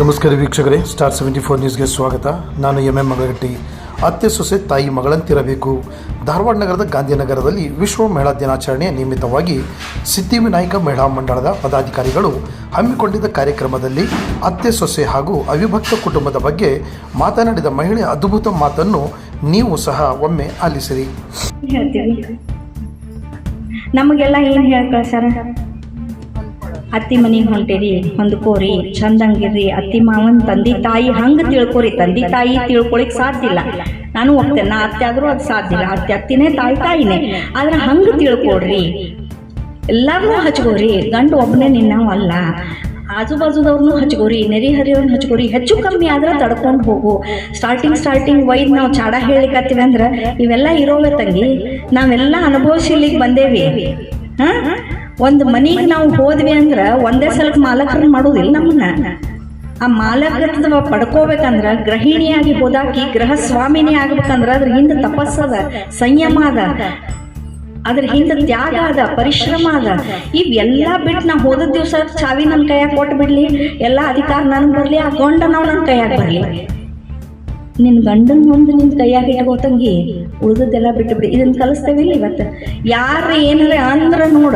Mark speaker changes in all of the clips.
Speaker 1: ನಮಸ್ಕಾರ ವೀಕ್ಷಕರೇ star seventy four ನ್ಯೂಸ್ಗೆ ಸ್ವಾಗತ. ನಾನು ಎಂ ಎಂ ಮಗಳಗಟ್ಟಿ. ಅತ್ತೆ ಸೊಸೆ ತಾಯಿ ಮಗಳಂತಿರಬೇಕು. ಧಾರವಾಡ ನಗರದ ಗಾಂಧಿನಗರದಲ್ಲಿ ವಿಶ್ವ ಮಹಿಳಾ ದಿನಾಚರಣೆಯ ನಿಮಿತ್ತವಾಗಿ ಸಿದ್ಧಿವಿನಾಯಕ ಮಹಿಳಾ ಮಂಡಳದ ಪದಾಧಿಕಾರಿಗಳು ಹಮ್ಮಿಕೊಂಡಿದ್ದ ಕಾರ್ಯಕ್ರಮದಲ್ಲಿ ಅತ್ತೆ ಸೊಸೆ ಹಾಗೂ ಅವಿಭಕ್ತ ಕುಟುಂಬದ ಬಗ್ಗೆ ಮಾತನಾಡಿದ ಮಹಿಳೆ ಅದ್ಭುತ ಮಾತನ್ನು ನೀವು ಸಹ ಒಮ್ಮೆ ಆಲಿಸಿರಿ.
Speaker 2: ನಮಗೆಲ್ಲ ಏನು ಹೇಳಿ ಅತ್ತಿ ಮನೆಗೆ ಹೊಂಟೇರಿ ಹೊಂದ್ಕೋರಿ ಚಂದಂಗಿರ್ರಿ ಅತ್ತಿ ಮಾವನ್ ತಂದೆ ತಾಯಿ ಹಂಗೆ ತಿಳ್ಕೊರಿ, ತಂದೆ ತಾಯಿ ತಿಳ್ಕೊಳಿಕ್ ಸಾಧ್ಯ ಇಲ್ಲ. ನಾನು ಹೋಗ್ತೇನೆ ನಾ ಅತ್ತೆ ಆದರೂ ಅದು ಸಾಧ್ಯ ಇಲ್ಲ. ಅತ್ತೆ ಅತ್ತಿನೇ, ತಾಯಿ ತಾಯಿನೇ. ಆದ್ರೆ ಹಂಗೆ ತಿಳ್ಕೊಡ್ರಿ. ಎಲ್ಲಾರನ್ನೂ ಹಚ್ಕೋರಿ. ಗಂಡು ಒಬ್ಬನೇ ನಿನ್ನವ ಅಲ್ಲ. ಆಜು ಬಾಜುದವ್ರನ್ನೂ ಹಚ್ಕೋರಿ. ನೆರೆ ಹರಿಯವ್ರನ್ನ ಹಚ್ಕೋರಿ. ಹೆಚ್ಚು ಕಮ್ಮಿ ಆದ್ರೆ ತಡ್ಕೊಂಡು ಹೋಗು. ಸ್ಟಾರ್ಟಿಂಗ್ ಸ್ಟಾರ್ಟಿಂಗ್ ವೈದ್ ನಾವು ಚಾಡ ಹೇಳಿಕತ್ತೀವಿ ಅಂದ್ರೆ, ಇವೆಲ್ಲ ಇರೋವೆ ತಂಗಿ. ನಾವೆಲ್ಲ ಅನುಭವಿಸಿ ಇಲ್ಲಿಗೆ ಬಂದೇವಿ. ಹಾಂ? ಒಂದು ಮನೆಗೆ ನಾವು ಹೋದ್ವಿ ಅಂದ್ರೆ ಒಂದೇ ಸಲಕ್ಕೆ ಮಾಲಕರನ್ನ ಮಾಡೋದಿಲ್ಲ ನಮ್ಮನ್ನ ಆ ಮಾಲಕತ್ವ ಪಡ್ಕೋಬೇಕಂದ್ರ ಗೃಹಿಣಿಯಾಗಿ ಹೋದಾಕಿ ಗೃಹ ಸ್ವಾಮಿನಿ ಆಗ್ಬೇಕಂದ್ರ ಅದ್ರ ಹಿಂದೆ ತಪಸ್ಸದ ಸಂಯಮ ಅದ, ಅದ್ರ ಹಿಂದೆ ತ್ಯಾಗ ಅದ, ಪರಿಶ್ರಮ ಅದ. ಇವೆಲ್ಲ ಬಿಟ್ಟು ನಾ ಹೋದ ದಿವಸ ಚಾವಿ ನನ್ನ ಕೈಯಾಗ ಕೊಟ್ಟು ಬಿಡ್ಲಿ ಎಲ್ಲ ಅಧಿಕಾರ ನನ್ಗೆ ಬರಲಿ, ಆ ಗೊಂಡ ನಾವು ನನ್ನ ಕೈಯಾಗ ಬರಲಿ. ನಿನ್ನ ಗಂಡನ ಮುಂದೆ ನಿನ್ನ ಕೈಯಾಗ ಇಟ್ಕೋ ತಂಗಿ, ಉಳಿದದ್ದೆಲ್ಲ ಬಿಟ್ಟು ಬಿಡಿ ಇದನ್ನ ಕಲಿಸ್ತೇವಿಲ್ಲ ಇವತ್ತು. ಯಾರು ಏನಾರ ಅಂದ್ರ ನೋಡ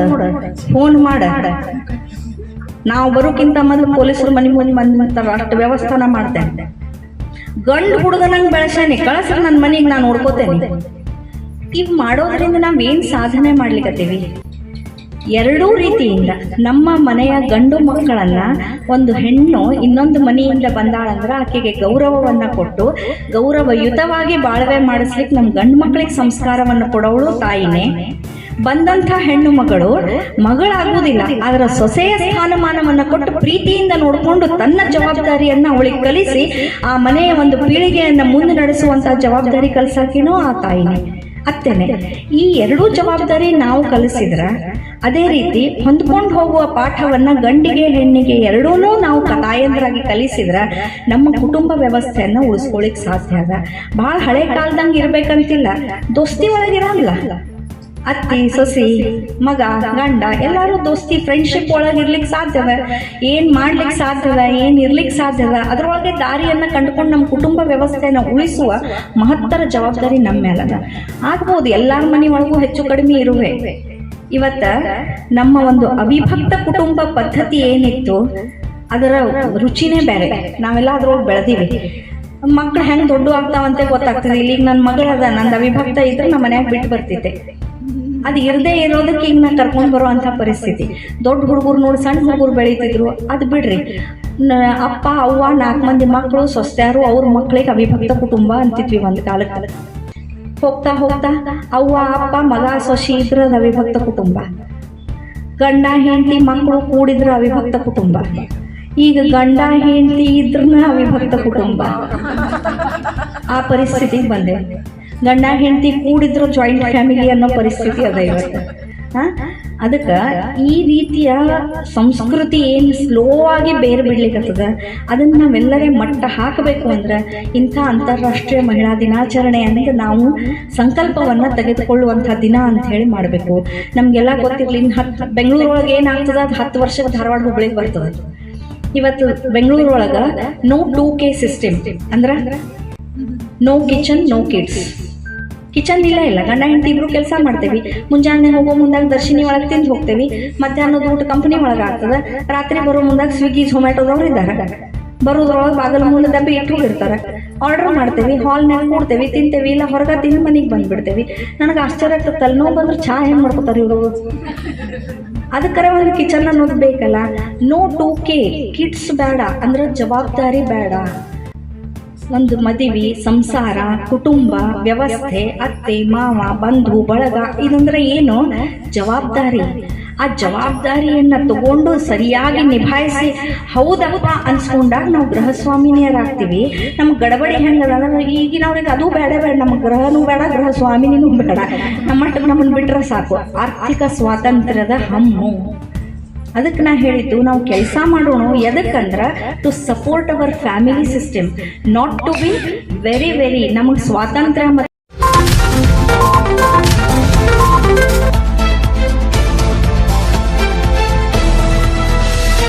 Speaker 2: ಫೋನ್ ಮಾಡ. ನಾವು ಬರೋಕ್ಕಿಂತ ಮೊದಲು ಪೊಲೀಸರು ಮನೆ ಮುಂದೆ ಬಂದು ಮಾಡ್ತಾರ ಅಷ್ಟು ವ್ಯವಸ್ಥಾನ ಮಾಡ್ತೇನೆ. ಗಂಡು ಹುಡುಗನಂಗೆ ಬೆಳೆಸಾನೆ ಕಳಿಸ್ರೆ ನನ್ನ ಮನೆಗೆ ನಾನು ನೋಡ್ಕೋತೇನೆ. ಇವು ಮಾಡೋದ್ರಿಂದ ಏನು ಸಾಧನೆ ಮಾಡ್ಲಿಕತ್ತೀವಿ? ಎರಡೂ ರೀತಿಯಿಂದ ನಮ್ಮ ಮನೆಯ ಗಂಡು ಮಕ್ಕಳನ್ನ ಒಂದು ಹೆಣ್ಣು ಇನ್ನೊಂದು ಮನೆಯಿಂದ ಬಂದಾಳಂದ್ರ ಆಕೆಗೆ ಗೌರವವನ್ನ ಕೊಟ್ಟು ಗೌರವಯುತವಾಗಿ ಬಾಳ್ವೆ ಮಾಡಿಸ್ಲಿಕ್ಕೆ ನಮ್ಮ ಗಂಡು ಮಕ್ಕಳಿಗೆ ಸಂಸ್ಕಾರವನ್ನು ಕೊಡೋಳು ತಾಯಿನೇ. ಬಂದಂಥ ಹೆಣ್ಣು ಮಗಳು ಮಗಳಾಗುವುದಿಲ್ಲ ಅದರ ಸೊಸೆಯ ಸ್ಥಾನಮಾನವನ್ನ ಕೊಟ್ಟು ಪ್ರೀತಿಯಿಂದ ನೋಡಿಕೊಂಡು ತನ್ನ ಜವಾಬ್ದಾರಿಯನ್ನ ಅವಳಿಗೆ ಕಲಿಸಿ ಆ ಮನೆಯ ಒಂದು ಪೀಳಿಗೆಯನ್ನು ಮುಂದೆ ನಡೆಸುವಂತ ಜವಾಬ್ದಾರಿ ಕಲ್ಸಕ್ಕೇನೋ ಆ ತಾಯಿನೇ. ಅತ್ತೇನೆ ಈ ಎರಡೂ ಜವಾಬ್ದಾರಿ ನಾವು ಕಲಿಸಿದ್ರ, ಅದೇ ರೀತಿ ಹೊಂದ್ಕೊಂಡು ಹೋಗುವ ಪಾಠವನ್ನ ಗಂಡಿಗೆ ಹೆಣ್ಣಿಗೆ ಎರಡೂ ನಾವು ತಾಯಂದ್ರಾಗಿ ಕಲಿಸಿದ್ರೆ, ನಮ್ಮ ಕುಟುಂಬ ವ್ಯವಸ್ಥೆಯನ್ನು ಉಳಿಸ್ಕೊಳ್ಳಿಕ್ಕೆ ಸಾಧ್ಯ ಅದ. ಭಾಳ ಹಳೆ ಕಾಲದಂಗೆ ಇರಬೇಕಂತಿಲ್ಲ, ದೋಸ್ತಿ ಒಳಗಿರಲ್ಲ. ಅತ್ತಿ, ಸೊಸಿ, ಮಗ, ಗಂಡ, ಎಲ್ಲರೂ ದೋಸ್ತಿ ಫ್ರೆಂಡ್ಶಿಪ್ ಒಳಗೆ ಇರ್ಲಿಕ್ಕೆ ಸಾಧ್ಯವ. ಏನ್ ಮಾಡ್ಲಿಕ್ಕೆ ಸಾಧ್ಯದ ಏನ್ ಇರ್ಲಿಕ್ಕೆ ಸಾಧ್ಯದ ಅದ್ರೊಳಗೆ ದಾರಿಯನ್ನ ಕಂಡುಕೊಂಡು ನಮ್ಮ ಕುಟುಂಬ ವ್ಯವಸ್ಥೆಯನ್ನು ಉಳಿಸುವ ಮಹತ್ತರ ಜವಾಬ್ದಾರಿ ನಮ್ಮ ಮೇಲದ. ಆಗ್ಬೋದು ಎಲ್ಲಾರ ಮನೆ ಒಳಗೂ ಹೆಚ್ಚು ಕಡಿಮೆ ಇರುವೆ. ಇವತ್ತ ನಮ್ಮ ಒಂದು ಅವಿಭಕ್ತ ಕುಟುಂಬ ಪದ್ಧತಿ ಏನಿತ್ತು, ಅದರ ರುಚಿನೇ ಬೇರೆ. ನಾವೆಲ್ಲ ಅದ್ರೊಳಗೆ ಬೆಳೆದೀವಿ. ಮಕ್ಳು ಹೆಂಗ್ ದೊಡ್ಡ ಆಗ್ತಾವಂತ ಗೊತ್ತಾಗ್ತದೆ. ಇಲ್ಲಿಗೆ ನನ್ನ ಮಗಳದ ನಂದು ಅವಿಭಕ್ತ ಇದ್ರೆ ನಮ್ಮ ಮನ್ಯಾಗ ಬಿಟ್ಟು ಬರ್ತಿದ್ದೆ. ಅದು ಇರದೇ ಇರೋದಕ್ಕೆ ಈಗ ನಾ ಕರ್ಕೊಂಡು ಬರುವಂಥ ಪರಿಸ್ಥಿತಿ. ದೊಡ್ಡ ಹುಡುಗರು ನೋಡಿ ಸಣ್ಣ ಹುಡುಗರು ಬೆಳೀತಿದ್ರು, ಅದು ಬಿಡ್ರಿ. ಅಪ್ಪ, ಅವ್ವ, ನಾಲ್ಕು ಮಂದಿ ಮಕ್ಕಳು ಸೊಸ್ತ್ಯಾರು ಅವ್ರ ಮಕ್ಕಳಿಗೆ ಅವಿಭಕ್ತ ಕುಟುಂಬ ಅಂತಿದ್ವಿ ಒಂದು ಕಾಲಕ್ಕೆ. ಹೋಗ್ತಾ ಹೋಗ್ತಾ ಅವ್ವ, ಅಪ್ಪ, ಮಗ, ಸೊಸಿ ಇದ್ರ ಅದು ಅವಿಭಕ್ತ ಕುಟುಂಬ. ಗಂಡ, ಹೆಂಡತಿ ಮಕ್ಕಳು ಕೂಡಿದ್ರ ಅವಿಭಕ್ತ ಕುಟುಂಬ. ಈಗ ಗಂಡ, ಹೆಂಡತಿ ಇದ್ರನ್ನ ಅವಿಭಕ್ತ ಕುಟುಂಬ. ಆ ಪರಿಸ್ಥಿತಿಗೆ ಬಂದೆ. ಗಂಡ ಹೆಂಡತಿ ಕೂಡಿದ್ರು ಜಾಯಿಂಟ್ ಫ್ಯಾಮಿಲಿ ಅನ್ನೋ ಪರಿಸ್ಥಿತಿ ಅದ ಇವತ್ತು. ಅದಕ್ಕೆ ಈ ರೀತಿಯ ಸಂಸ್ಕೃತಿ ಏನು ಸ್ಲೋ ಆಗಿ ಬೇರೆ ಬಿಡ್ಲಿಕ್ಕತ್ತದ ಅದನ್ನು ನಾವೆಲ್ಲರೇ ಮಟ್ಟ ಹಾಕಬೇಕು ಅಂದ್ರೆ ಇಂಥ ಅಂತಾರಾಷ್ಟ್ರೀಯ ಮಹಿಳಾ ದಿನಾಚರಣೆ ಅಂತ ನಾವು ಸಂಕಲ್ಪವನ್ನು ತೆಗೆದುಕೊಳ್ಳುವಂಥ ದಿನ ಅಂತ ಹೇಳಿ ಮಾಡಬೇಕು. ನಮಗೆಲ್ಲ ಗೊತ್ತಿರಲಿ ಇನ್ನು ಹತ್ತು ಬೆಂಗಳೂರೊಳಗೆ ಏನಾಗ್ತದೆ? ಅದು ಹತ್ತು ವರ್ಷಕ್ಕೆ ಧಾರವಾಡ ಹುಬ್ಳಿಗೆ ಬರ್ತದೆ. ಇವತ್ತು ಬೆಂಗಳೂರೊಳಗೆ ನೋ ಟೂ ಕೆ ಸಿಸ್ಟಮ್ ಅಂದ್ರೆ no kitchen no kids kitchen ಇಲ್ಲ ಇಲ್ಲ ಗಂಡ ಹೆಂಡತಿ ಇಬ್ರು ಕೆಲಸ ಮಾಡ್ತೇವಿ. ಮುಂಜಾನೆ ಹೋಗೋ ಮುಂದಾಗ ದರ್ಶಿನಿ ಒಳಗೆ ತಿಂದು ಹೋಗ್ತೇವಿ. ಮಧ್ಯಾಹ್ನದ ಊಟ ಕಂಪನಿ ಒಳಗೆ ಆಗ್ತದೆ. ರಾತ್ರಿ ಬರೋ ಮುಂದಾಗ ಸ್ವಿಗ್ಗಿ ಝೊಮ್ಯಾಟೋದವ್ರು ಇದ್ದಾರೆ. ಬರೋದ್ರೊಳಗೆ ಬಾಗಲ ಮೂಲ ಡಬ್ಬಿ ಇಟ್ಟು ಹೋಗಿರ್ತಾರೆ ಆರ್ಡರ್ ಮಾಡ್ತೇವಿ ಹಾಲ್ನಾಗ ಕೂಡ್ತೇವಿ, ತಿಂತೇವಿ, ಇಲ್ಲ ಹೊರಗೆ ತಿಂದು ಮನೆಗೆ ಬಂದ್ಬಿಡ್ತೇವಿ. ನನಗೆ ಆಶ್ಚರ್ಯ ಆಗ್ತದೆ, ತಲೆನೋವು ಬಂದ್ರೆ ಚಹಾ ಹೆಂಗೆ ಮಾಡ್ಕೋತಾರೆ ಇವರು? ಅದಕ್ಕರೆ ಒಂದು ಕಿಚನ್ ಅನ್ನೋದು ಬೇಕಲ್ಲ. ನೋ ಟು ಕೆ ಕಿಡ್ಸ್ ಬೇಡ, ಅಂದ್ರೆ ಜವಾಬ್ದಾರಿ ಬೇಡ. ಒಂದು ಮದುವೆ, ಸಂಸಾರ, ಕುಟುಂಬ, ವ್ಯವಸ್ಥೆ, ಅತ್ತೆ, ಮಾವ, ಬಂಧು, ಬಳಗ, ಇದಂದ್ರೆ ಏನು? ಜವಾಬ್ದಾರಿ. ಆ ಜವಾಬ್ದಾರಿಯನ್ನ ತಗೊಂಡು ಸರಿಯಾಗಿ ನಿಭಾಯಿಸಿ, ಹೌದಪ್ಪ ಅನ್ಸ್ಕೊಂಡಾಗ ನಾವು ಗೃಹಸ್ವಾಮಿನಿಯರಾಗ್ತೀವಿ. ನಮ್ಮ ಗಡಬಡಿ ಹೆಂಗದ? ಅಂದ್ರೆ ಈಗಿನವ್ರಿಗೆ ಅದು ಬೇಡ ಬೇಡ. ನಮ್ಮ ಗೃಹನೂ ಬೇಡ ಗೃಹ ಸ್ವಾಮಿನಿನೂ ಬೇಡ. ನಮ್ಮ ನಮ್ಮನ್ನು ಬಿಟ್ಟರೆ ಸಾಕು. ಆರ್ಥಿಕ ಸ್ವಾತಂತ್ರ್ಯದ ಹಮ್ಮು. ಅದಕ್ಕೆ ನಾ ಹೇಳಿದ್ದು, ನಾವು ಕೆಲಸ ಮಾಡೋಣ ಎದಕ್ಕಂದ್ರೆ to support our family system not to be very very ನಮಗೆ ಸ್ವಾತಂತ್ರ್ಯ